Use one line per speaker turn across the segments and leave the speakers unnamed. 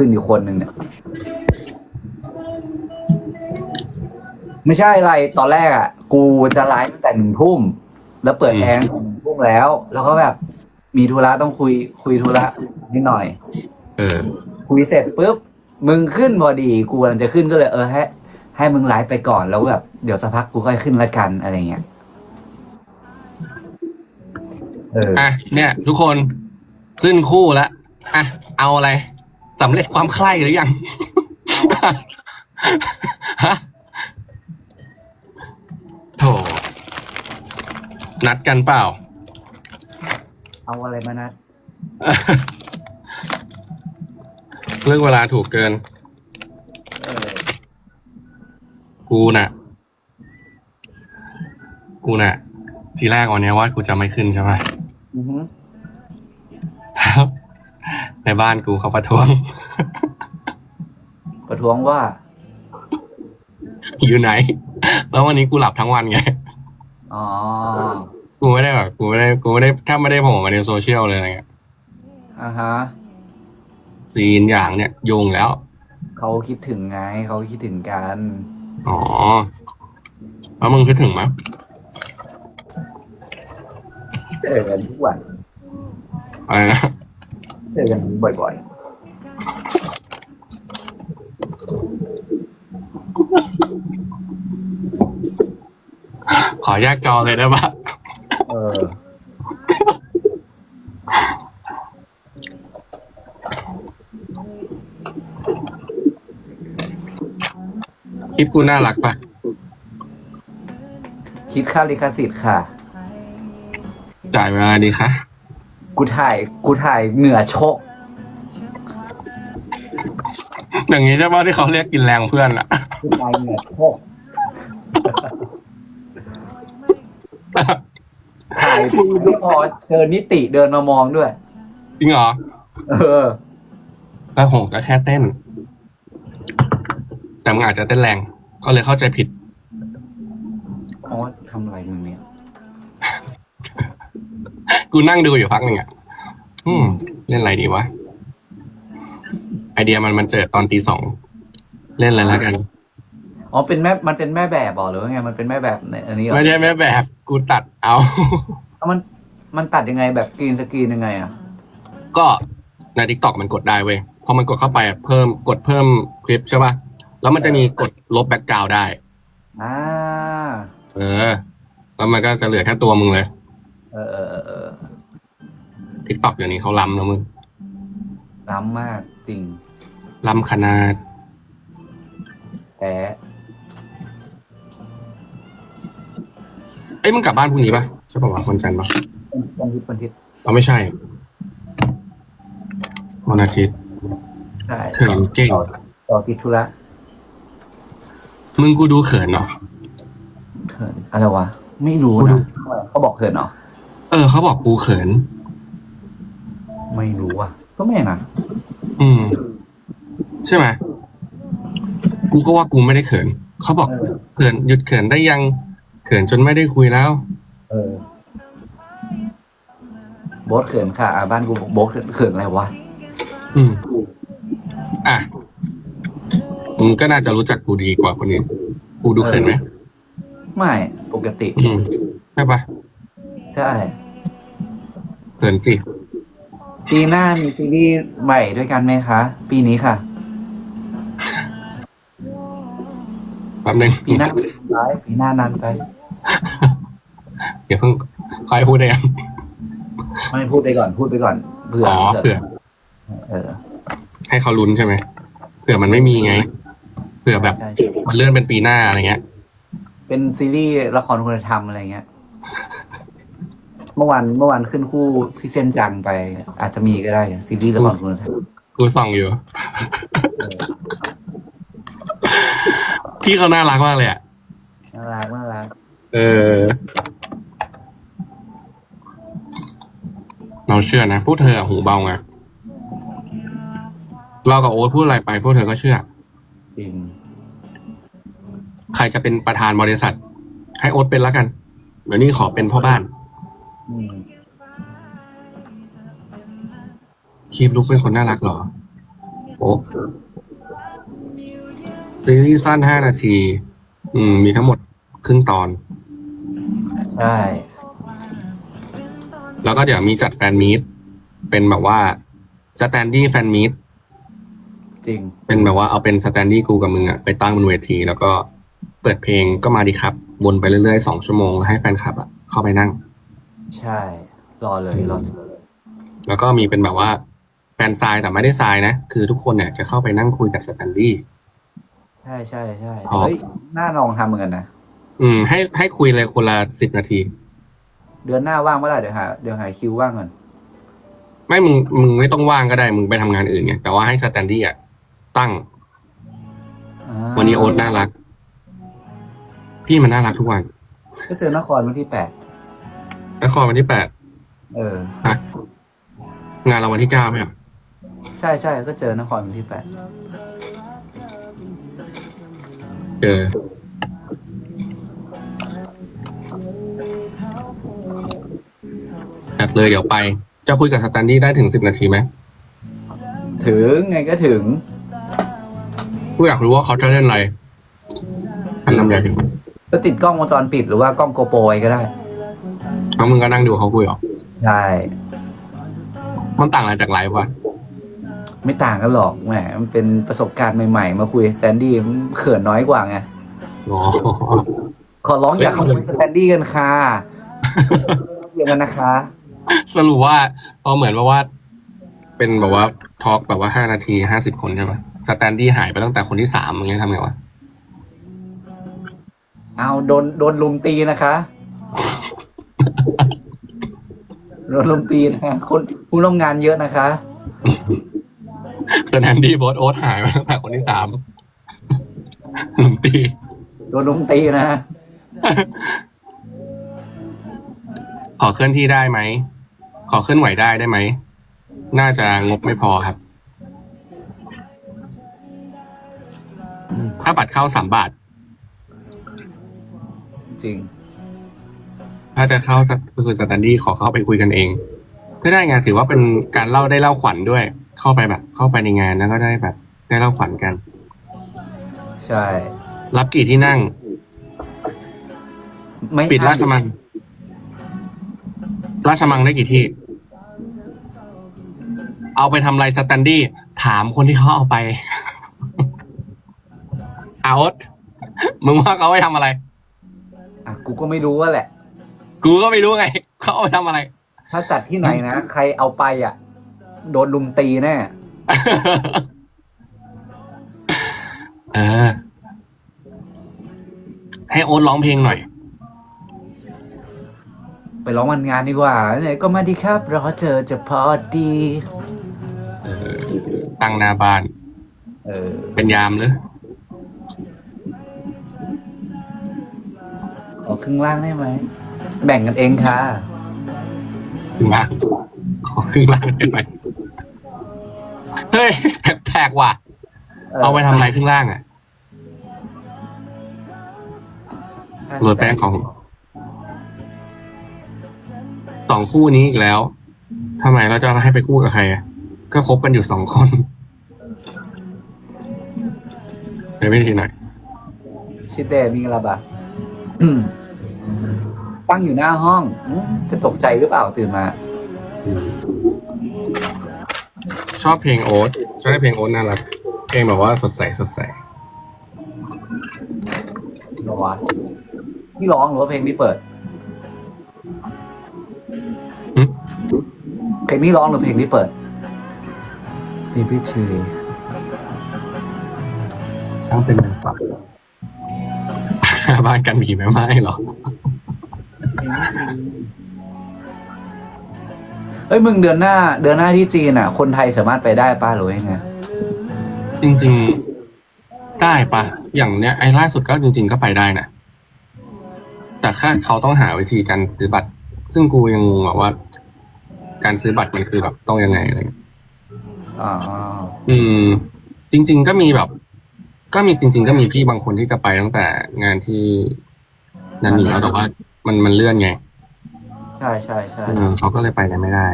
ขึ้นอยู่คนหนึ่งเนี่ย ไม่ใช่อะไรตอนแรกอะ กูจะไลฟ์ตั้งแต่หนึ่งทุ่ม แล้วเปิด
อืม
แอร์หนึ่งทุ่มแล้ว แล้วก็แบบ มีธุระต้องคุย คุยธุระนิดหน่อย
เออ
คุยเสร็จปุ๊บ มึงขึ้นพอดี กูกำลังจะขึ้นก็เลยเออให้ให้มึงไลฟ์ไปก่อนแล้วแบบ เดี๋ยวสักพักกูค่อยขึ้นละกันอะไรเงี้ยเออ
อะเนี่ย ทุกคนขึ้นคู่แล้วอะเอาอะไร สำเร็จความใคร่หรือยัง ฮะโถนัดกันเปล่า
เอาอะไรมานะ
เรื่องเวลาถูกเกิน
เออ
กูน่ะ กูน่ะ ทีแรกวันเนี้ยว่ากูจะไม่ขึ้นใช่ไหม
อือฮึ
ใน บ้านกูเขาประท้วง
ประท้วงว่า
อยู่ไหน แล้ววันนี้กูหลับทั้งวันไง
อ๋อ
กูไม่ได้แบบกูไม่ได้กูไม่ได้ถ้าไม่ได้โผล่มาในโซเชียลเลยอะไรเงี้ย
อ่าฮะ
ซีนอย่างเนี่ยโยงแล้ว
เขาคิดถึงไง เขาคิดถึงกัน
อ๋อแล้วมึงคิดถึงไหม
เจอกันทุกวัน
อะไรนะ
เจอกันบ่อย
ขอแยกจอเลยได้ปะ
ๆเออ
คลิปกูน่ารักปะ
คิดค่าลิขสิทธิ์ค่ะ
จ่ายเวลาดีคะ
กูถ่าย กูถ่ายเหนือโชก
อย่างนี้ใช่ปะที่เขาเรียกกินแรงเพื่อนอะ
กูถ่ายเหนือโชกถ่ายที่ไม่พอเจอนิติเดินมามองด้วย
จริงเหรอ
เออ
แล้วโหก็แค่เต้น แต่มึงอาจจะเต้นแรง ก็เลยเข้าใจผิด
อ๋อทำอะไรมึงเนี่ย
กูนั่งดูอยู่พักหนึ่งอะ อืม เล่นอะไรดีวะ ไอเดียมันมันเจอตอนตีสอง เล่นอะไรแล้วกัน
อ๋อเป็นแม่มันเป็นแม่แบบบอกหรือว่าไงมันเป็นแม่แบบในอันนี้เหรอ
ไม่ใช่แม่แบบ กูตัดเอา
เอามันมันตัดยังไงแบบกรีนสกรีนยังไงอะ
ก็ในทิกตอกมันกดได้เว้ย พอมันกดเข้าไปอะเพิ่มกดเพิ่มคลิปใช่ป่ะ แล้วมันจะมีกดลบแบ็กกราวได้
อ่า
เออ แล้วมันก็จะเหลือแค่ตัวมึงเลย
เออเออเออเออ
ทิกตอกเดี๋ยวนี้เขาล้ำนะมึง
ล้ำมากจริง
ล้ำขนาด
แต่
เอ้ยมึงกลับบ้านพรุ่งนี้ป่ะใช่ป่าวะวันจันทร์ป่ะ
วันทิศวันทิศ
เราไม่ใช่วันอาทิตย์
ใช่
เขินเก่ง
ต่อต่อทิศธุระ
มึงกูดูเขินเนาะ
เขินอะไรวะ ไม่รู้
กูดู
นะเขาบอกเขินเหรอ
เออเขาบอกกูเขิน
ไม่รู้อะ ก็ไม่นะ
อืม ใช่ไหมกูก็ว่ากูไม่ได้เขิน เขาบอก
เออ
เขินหยุดเขินได้ยังเขินจนไม่ได้คุยแล้ว
เออ โบ๊ทเขินค่ะอะบ้านกูบอกโบ๊ทเขินเขินอะไรวะ
อืม อะมึงก็น่าจะรู้จักกูดีกว่าคนอื่นกูดูเขินไหม
ไม่ปกติ
อืมใช่ปะ
ใช่
เขินสิ
ปีหน้ามีซีรีส์ใหม่ด้วยกันไหมคะ ปีนี้ค่ะ
แป๊บนึง
ปีหน้าร้ายปีหน้านานไป
เดี๋ยวเพิ่งคอยพูดได้ยัง
ไม่พูดไปก่อนพูดไปก่อนเผื่อ
อ๋อเผื่อ
เออ
ให้เขาลุ้นใช่ไหมเผื่อมันไม่มีไงเผื่อแบบ
ใช่
มันเลื่อนเป็นปีหน้าอะไรเงี้ย
เป็นซีรีส์ละครคุณธรรมอะไรเงี้ยเมื่อวานเมื่อวานขึ้นคู่พี่เซนจังไป อาจจะมีก็ได้ซีรีส์ละครคุณธรรม
กูส่องอยู่ พี่เขาน่ารักมากเลยอะ
น่ารักน่ารัก
เออ เราเชื่อนะพวกเธออะหูเบาไงเรากับโอ๊ตพูดอะไรไปพวกเธอก็เชื่อ
จริง
ใครจะเป็นประธานบริษัท ให้โอ๊ตเป็นแล้วกัน เดี๋ยวนี้ขอเป็นพ่อบ้าน
อืม
คีบลุกเป็นคนน่ารักเหรอ โอ้ซีรีส์สั้นห้านาที อืม มีทั้งหมดครึ่งตอน
ใช่
แล้วก็เดี๋ยวมีจัดแฟนมีตเป็นแบบว่าสแตนดี้แฟนมีต
จริง
เป็นแบบว่าเอาเป็นสแตนดี้กูกับมึงอะไปตั้งบนเวที แล้วก็เปิดเพลงก็มาดีครับ วนไปเรื่อยๆสองชั่วโมง ให้แฟนคลับอะเข้าไปนั่ง
ใช่ รอเลยรอ
แล้วก็มีเป็นแบบว่าแฟนซายแต่ไม่ได้ซายนะ คือทุกคนเนี่ยจะเข้าไปนั่งคุยกับสแตนดี้
ใช่ใช่ใช่
อ๋อ
เฮ้ยน่าลองทำเหมือนกันนะ
อืม ให้ให้คุยเลยคนละสิบนาที
เดือนหน้าว่างเมื่อไหร่เดี๋ยวหาเดี๋ยวหาคิวว่างก่อน
ไม่มึงมึงไม่ต้องว่างก็ได้มึงไปทำงานอื่นไงแต่ว่าให้สแตนดี้อะตั้ง
อ่า
วันนี้โอ๊ตน่ารัก พี่มันน่ารักทุกวัน
ก็เจอนครวันที่แปด
นครวันที่แปด
เออ
อะงานเราวันที่เก้าไหมอะ
ใช่ใช่ก็เจอนครวันที่แปด
เจอจัดเลยเดี๋ยวไป จะคุยกับสแตนดี้ได้ถึงสิบนาทีไหม
ถึงไงก็ถึง
กูอยากรู้ว่าเขาจะเล่นอะไรอันลำใหญ่ถึง
ก็ติดกล้องวงจรปิดหรือว่ากล้องโกโปรไว้ก็ได้
แล้วมึงก็นั่งดูเขาคุยเหรอ
ใช่
มันต่างอะไรจากไลฟ์วะ
ไม่ต่างกันหรอกแหมมันเป็นประสบการณ์ใหม่ ๆ มาคุยสแตนดี้มันเขินน้อยกว่าไง
อ๋อ
ขอร้องอย่าเข้าคุยสแตนดี้กันค่ะเดี๋ยวกันนะคะ
สรุปว่าพอเหมือนว่าว่า เป็นแบบว่าทอล์กแบบว่าห้านาทีห้าสิบคนใช่ไหมสแตนดี้หายไปตั้งแต่คนที่สามอย่างเงี้ยทำไงวะ
เอาโดนโดนลุมตีนะคะ โดนลุมตีนะคนผู้ร่วมงานเยอะนะคะ
สแตนดี้โบสโอ๊ตหายไปตั้งแต่คนที่สามหนุ่มตี
โดนลุมตีนะ
ขอเคลื่อนที่ได้ไหม ขอเคลื่อนไหวได้ได้ไหม น่าจะงบไม่พอครับ ถ้าบัตรเข้าสามบาท
จริง
ถ้าจะเข้าสักคือสแตนดี้ขอเข้าไปคุยกันเองก็ได้ไงถือว่าเป็นการเล่าได้เล่าขวัญด้วย เข้าไปแบบ เข้าไปในงานแล้วก็ได้แบบ ได้เล่าขวัญกัน
ใช่
รับกี่ที่นั่ง
ไม่
ปิดราชมัง ราชมังได้กี่ที่ เอาไปทำอะไรสแตนดี้ถามคนที่เขาเอาไปเอาท์มึงว่าเขาเอาไปทำอะไร
อะกูก็ไม่รู้ว่าแหละ
กูก็ไม่รู้ไง เขาเอาไปทำอะไร
ถ้าจัดที่ไหนนะ ใครเอาไปอะ โดนลุมตีแน่
เออ ให้โอ๊ตร้องเพลงหน่อย
ไปร้องวันงานดีกว่าเนี่ยก็มาดีครับ รอเจอจะพอดี
ตั้งหน้าบ้าน
เออ
เป็นยามหรือ
ขอครึ่งล่างได้ไหม แบ่งกันเองค่ะ
ครึ่งล่างขอครึ่งล่างได้ไหมเฮ้ยแปลกๆว่ะ เอาไปทำอะไรครึ่งล่างอะ โรยแป้งของ สองคู่นี้อีกแล้วทำไมเราจะให้ไปคู่กับใครอะก็คบกันอยู่สองคนไปวิธีหน่อย
ชิเตมิงลาบะอืม ตั้งอยู่หน้าห้องอืมจะตกใจหรือเปล่าตื่นมา
ชอบเพลงโอ๊ตชอบเพลงโอ๊ตน่ารักเพลงแบบว่าสดใสสดใส
หรอวะที่ร้องหรือว่าเพลงที่เปิด
หึ
เพลงที่ร้องหรือเพลงที่เปิดพี่พี่ชื่อ
ทั้งเป็นนางฟ้าบ้านกันผีแม่ไม้เหรอ
เอ้ยมึงเดือนหน้า เดือนหน้าที่จีนอะ คนไทยสามารถไปได้ป้าหรือว่ายังไง
จริง ๆ ได้ปะอย่างเนี้ยไอ้ล่าสุดก็จริง ๆ ก็ไปได้นะแต่แค่เขาต้องหาวิธีการซื้อบัตร ซึ่งกูยังงงอะว่า การซื้อบัตรมันคือแบบต้องยังไงอะไรเงี้ย
อ๋อ
อืม จริง ๆ ก็มีแบบ ก็มีจริง ๆ ก็มีพี่บางคนที่จะไปตั้งแต่งานที่นั่นอยู่แล้วแต่ว่า มันมันเลื่อนไง
ใช่ใช่ใช่
อืมเขาก็เลยไปกันไม่ได้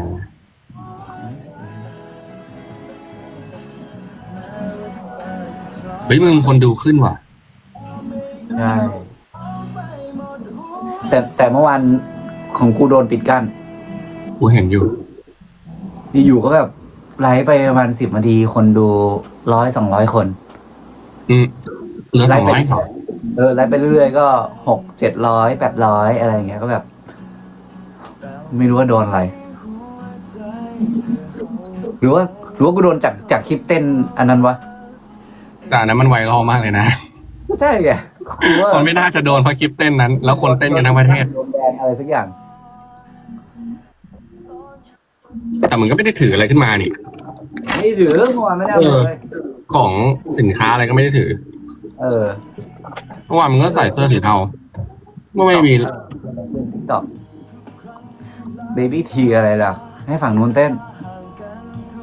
เฮ้ยมึงคนดูขึ้นว่ะ
ใช่แต่แต่เมื่อวานของกูโดนปิดกั้น
กูเห็นอยู่
อยู่ๆก็แบบไลฟ์ไปประมาณสิบนาทีคนดูร้อยสองร้อยคน
อืมเหลือ
ไล
สอง
ฟ์ไป
ร้อย
เออไลฟ์ไปเรื่อยๆก็หกเจ็ดร้อยแปดร้อยอะไรอย่างเงี้ยก็แบบ ไม่รู้ว่าโดนอะไร หรือว่าหรือว่ากูโดนจากจากคลิปเต้นอันนั้นวะ
แต่อันนั้นมันไวรัลมากเลยนะ
ก็ใช่ไงกูว่า
มันไม่น่าจะโดนเพราะคลิปเต้นนั้น แล้วคนเต้นกันทั้งประเทศ
โดนแบนอะไรสักอย่าง
แต่มึงก็ไม่ได้ถืออะไรขึ้นมานี่
ไม่ถือเมื่อวานไม่ได้เอาเลย
ของสินค้าอะไรก็ไม่ได้ถือ
เออ
เมื่อวานมึงก็ใส่เสื้อสีเทาก็ไม่มี
ตอบเบบี้ทีอะไรล่ะ ให้ฝั่งนู้นเต้น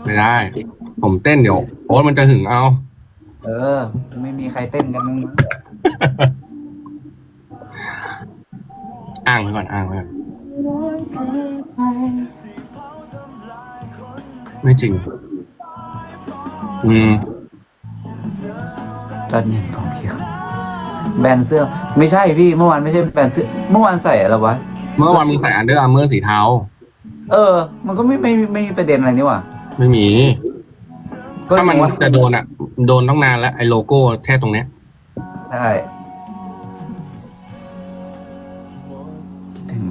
ไม่ได้ ผมเต้นเดี๋ยวโอ๊ตมันจะหึงเอา
เออ ไม่มีใครเต้นกันมั้ง
อ้างไว้ก่อนอ้างไว้ก่อนไม่จริง อืม
ตอนเย็นของเที่ยว แบรนด์เสื้อ ไม่ใช่พี่เมื่อวานไม่ใช่แบรนด์เสื้อ เมื่อวานใส่อะไรวะ
เมื่อวานมึงใส่อันเดอร์อาร์เมอร์สีเทา
เออ มันก็ไม่ไม่ไม่มีประเด็นอะไรนี่หว่า
ไม่มี
ก็
ถ้ามัน
ว่า
จะโดนอะ โดนต้องนานแล้ว ไอ้โลโก้แค่ตรงเนี้ย
ใช่ถึง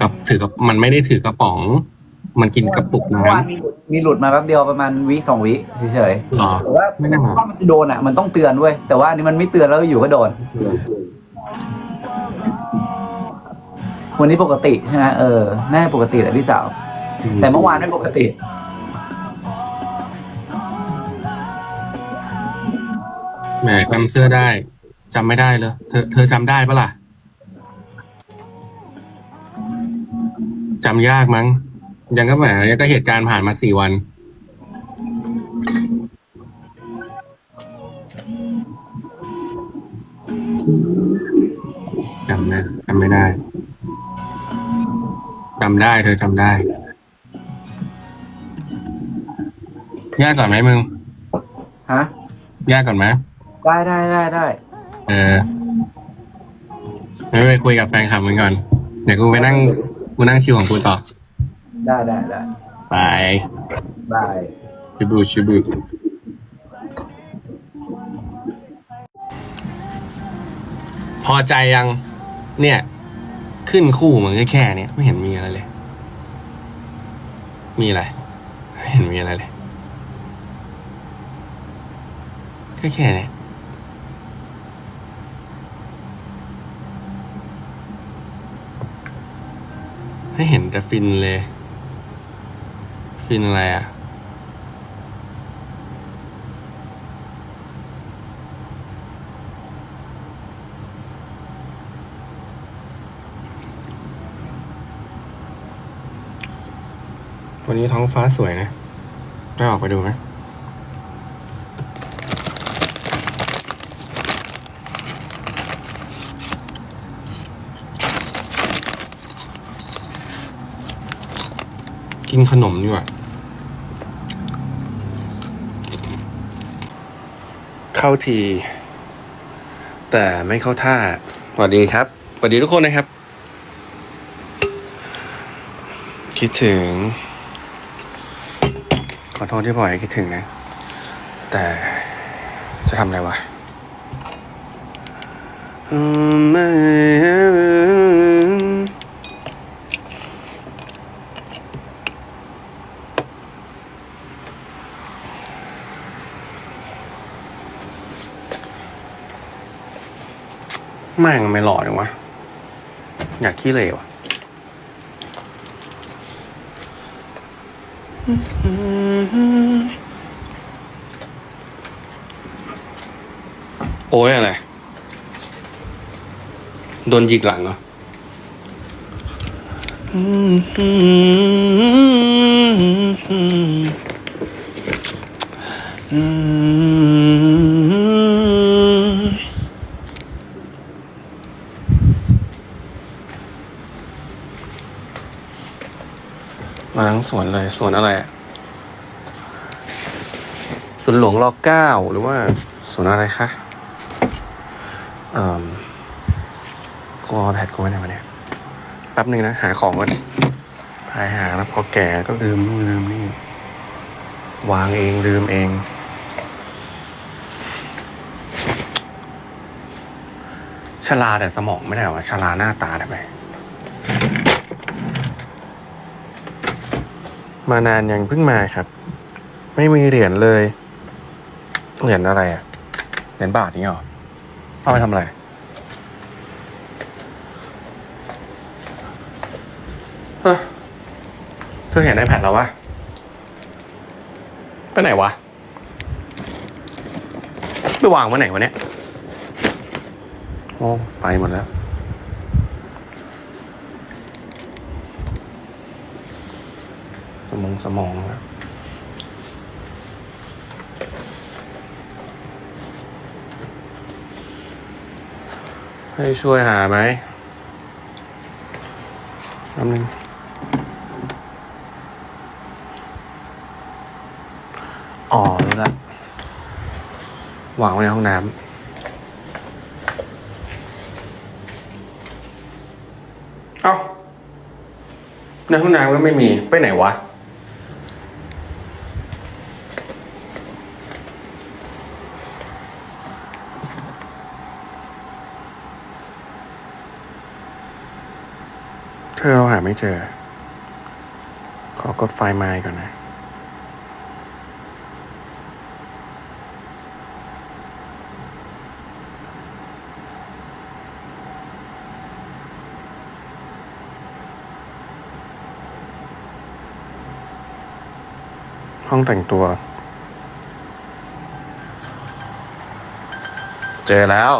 กับถือกับมันไม่ได้ถือกระป๋อง มันกินกระปุก
เมื่อ
น้
วานมีหลุดมีหลุดมาแป๊บเดียวประมาณวิสองวิเฉยำ
หรอ
ๆแต่ว่า
ไม่น่า
ถ้ามันจะโดนอะมันต้องเตือนเว้ยแต่ว่าอันนี้มันไม่เตือนแล้วอยู่ก็โดน วันนี้ปกติใช่ไหมเออน่าจะปกติแหละพี่สาว แต่เมื่อวานไม่ปกติ
แหมจำเสื้อได้จำไม่ได้เลย เธอเธอจำได้ปะล่ะจำยากมั้ง ยังก็แหมยังก็เหตุการณ์ผ่านมาสี่วัน จำไม่จำไม่ได้ จำได้เธอจำได้ยากก่อนไหมมึง
ฮะ
ยากก่อนไหม
ได้ได้ได้ได้
เออไม่ไปคุยกับแฟนคลับมึงก่อน เดี๋ยวกูไปนั่งกูนั่งชิวของกูต่อ
ได้ได้ได้
ไป
บาย
ชิบูชิบูพอใจยัง เนี่ย ขึ้นคู่มึงก็แค่เนี้ยไม่เห็นมีอะไรเลย มีอะไรไม่เห็นมีอะไรเลยแค่แค่เนี้ยไม่เห็นแต่ฟินเลย ฟินอะไรอะ วันนี้ท้องฟ้าสวยนะได้ออกไปดูไหมกินขนมดีกว่า เข้าที แต่ไม่เข้าท่าสวัสดีครับสวัสดีทุกคนนะครับ คิดถึง ขอโทษที่บ่อยคิดถึงนะ แต่จะทำอะไรวะอืม แม่งไม่หล่อจังวะ อยากขี้เหร่วะโอ้ยอะไร โดนหยิกหลังเหรอมาทั้งสวนเลยสวนอะไรสศูนหลวงรอเก้าหรือว่าศูนอะไรคะเอ่อกูเอาแพดกูไว้ไหนวะเนี่ยแป๊บหนึ่งนะ หาของก่อนพายหาแล้วพอแก่ก็ลืมนู่นลืมนี่ วางเองลืมเองชลาแต่สมองไม่ได้หรอชลาหน้าตาได้ไหม มานานยังเพิ่งมาครับ ไม่มีเหรียญเลย เหรียญอะไรอะเหรียญบาทนี่หรอเอาไปทำอะไร เฮ้ยเธอเห็นไอแพดแล้ววะไปไหนวะ ไปวางไว้ไหนวะเนี่ย โอ้ ไปหมดแล้ว สมองสมองแล้วให้ช่วยหาไหมแป๊บนึงอ๋อรู้ละวางไว้ในห้องน้ำเอ้าในห้องน้ำก็ไม่มี ไปไหนวะ เธอเราหาไม่เจอ ขอกดไฟล์มาก่อนนะห้องแต่งตัว เจอแล้ว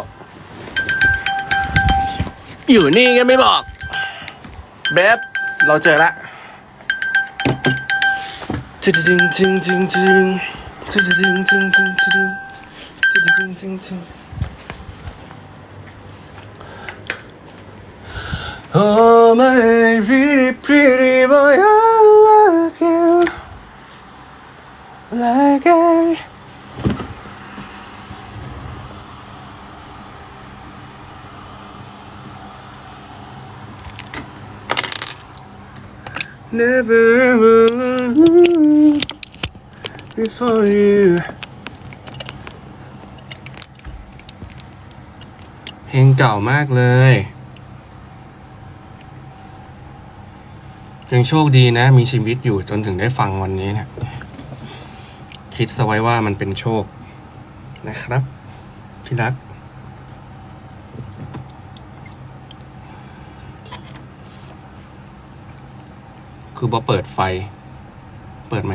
อยู่นี่ก็ไม่บอก เบฟเราเจอแล้วจิงจิงจิงจิงจิงจิงจิงจิงจิงจิงจิงจิงจิงจิง Oh my pretty pretty boy I love you like I never ever before you เพลงเก่ามากเลยยังโชคดีนะ มีชีวิตอยู่จนถึงได้ฟังวันนี้เนี่ยคิดซะไว้ว่ามันเป็นโชคนะครับพี่รัก คือพอเปิดไฟ เปิดไหม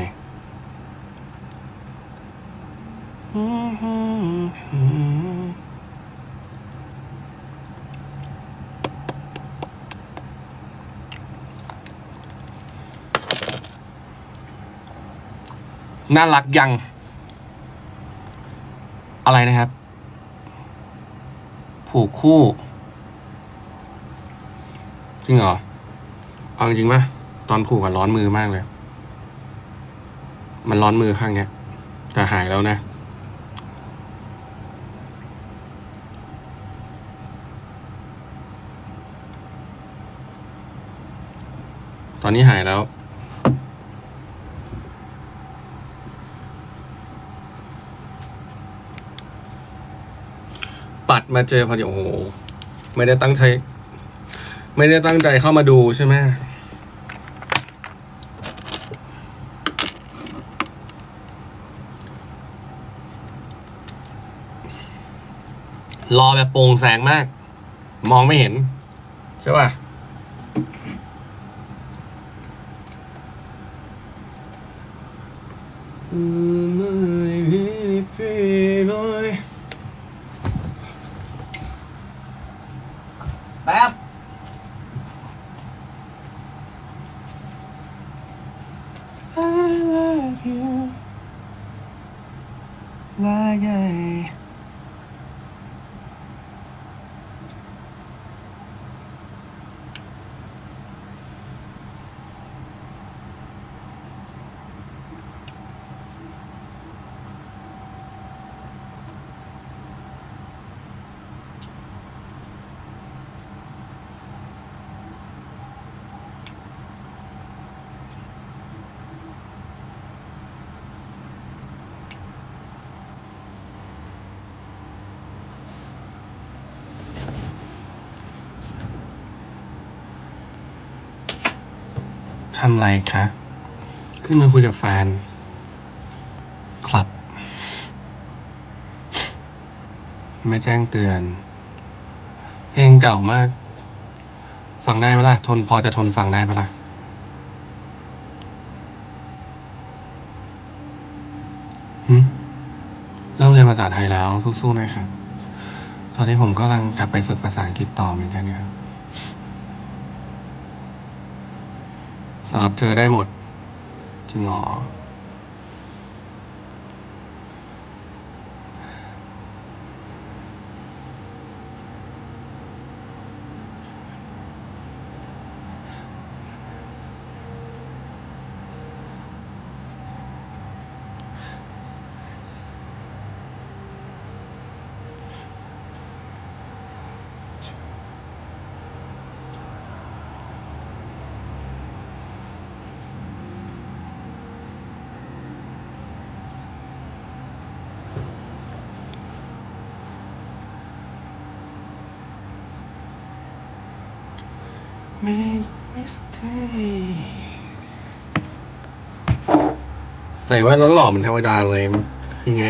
น่ารักยัง อะไรนะครับ ผูกคู่ จริงเหรอ เอาจริงๆป่ะ ตอนผูกอะร้อนมือมากเลย มันร้อนมือข้างเนี้ย แต่หายแล้วนะ ตอนนี้หายแล้ว ปัดมาเจอพอดีโอ้โห ไม่ได้ตั้งใจ ไม่ได้ตั้งใจเข้ามาดูใช่ไหม รอแบบโปร่งแสงมาก มองไม่เห็น ใช่ป่ะ
แป๊บ
I love you like I ำไรคะ ขึ้นมาคุยกับแฟน ครับ ไม่แจ้งเตือน เพลงเก่ามาก ฟังได้ไหมล่ะ ทนพอจะทนฟังได้ไหมล่ะหึเริ่มเรียนภาษาไทยแล้วสู้ๆนะครับ ตอนนี้ผมก็กำลังกลับไปฝึกภาษาอังกฤษต่อเหมือนกันครับ สำหรับเธอได้หมดจริงเหรอ Make mistake ใส่แว่นแล้วหล่อเหมือนเทวดาเลยมันคือไง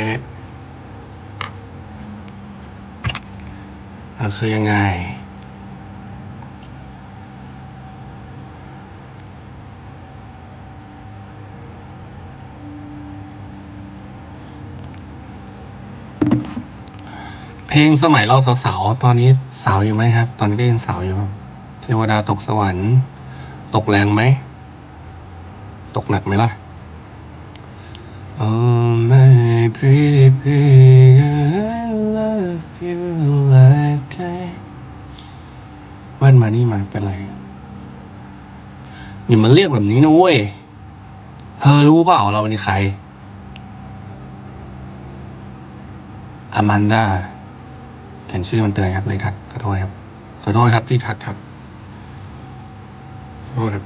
อะคือยังไง เพลงสมัยเราสาวๆ ตอนนี้สาวอยู่ไหมครับ ตอนนี้ก็ยังสาวอยู่ครับ เทวดาตกสวรรค์ ตกแรงไหม ตกหนักไหมล่ะ Oh my pretty pig I love you like that แว่นมานี่มาเป็นไรอย่ามาเรียกแบบนี้นะเว้ย เธอรู้เปล่าเราเป็นใครอามันดาเห็นชื่อมันเตือนครับเลยทักขอโทษครับขอโทษครับที่ทักครับ what happened